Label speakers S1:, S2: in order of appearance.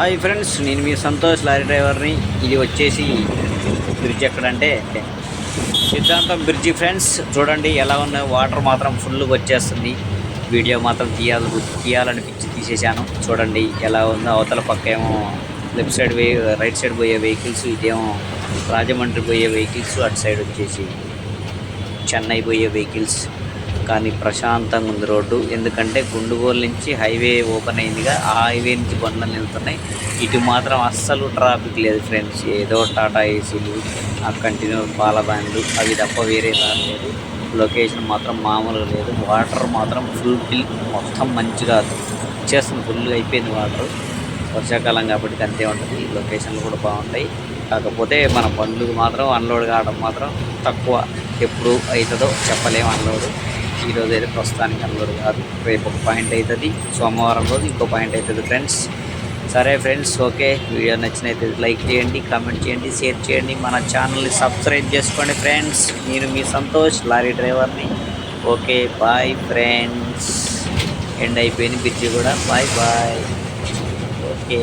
S1: Hi friends నేను మీ Santosh lorry డ్రైవర్ని. ఇది వచ్చేసి బ్రిడ్జ్ ఎక్కడంటే సిద్ధాంతం బ్రిడ్జి ఫ్రెండ్స్. చూడండి ఎలా ఉన్నాయో వాటర్ మాత్రం ఫుల్గా వచ్చేస్తుంది. వీడియో మాత్రం తీయాలి తీయాలనిపించి తీసేశాను. చూడండి ఎలా ఉందో. అవతల పక్క ఏమో లెఫ్ట్ సైడ్ వే రైట్ సైడ్ పోయే వెహికల్స్ ఇదేమో రాజమండ్రి పోయే వెహికల్స్ అటు సైడ్ వచ్చేసి చెన్నై పోయే వెహికల్స్. కానీ ప్రశాంతంగా ఉంది రోడ్డు. ఎందుకంటే గుండుగోలు నుంచి హైవే ఓపెన్ అయిందిగా. ఆ హైవే నుంచి బండ్లు వెళ్తున్నాయి. ఇటు మాత్రం అస్సలు ట్రాఫిక్ లేదు ఫ్రెండ్స్. ఏదో టాటా ఏసీలు ఆ కంటిన్యూ పాల బ్యాండ్లు అవి తప్ప వేరే దాని లేదు. లొకేషన్ మాత్రం మామూలుగా లేదు. వాటర్ మాత్రం ఫుల్ ఫిల్ మొత్తం మంచిగా వచ్చేస్తుంది. ఫుల్గా అయిపోయింది వాటర్. వర్షాకాలం కాబట్టి అంతే ఉంటుంది. లొకేషన్లు కూడా బాగుంటాయి. కాకపోతే మన బండ్లు మాత్రం అన్లోడ్ కావడం మాత్రం తక్కువ. ఎప్పుడు అవుతుందో చెప్పలేము అన్లోడ్. ఈరోజు అయితే ప్రస్తుతానికి అందరు కాదు రేపు ఒక పాయింట్ అవుతుంది సోమవారం రోజు ఇంకో పాయింట్ అవుతుంది ఫ్రెండ్స్. సరే ఫ్రెండ్స్ ఓకే. వీడియో నచ్చినైతే లైక్ చేయండి కామెంట్ చేయండి షేర్ చేయండి. మన ఛానల్ని సబ్స్క్రైబ్ చేసుకోండి ఫ్రెండ్స్. నేను మీ సంతోష్ లారీ డ్రైవర్ని. Okay bye friends. ఎండ్ అయిపోయింది బ్రిడ్జి కూడా. Bye bye. ఓకే.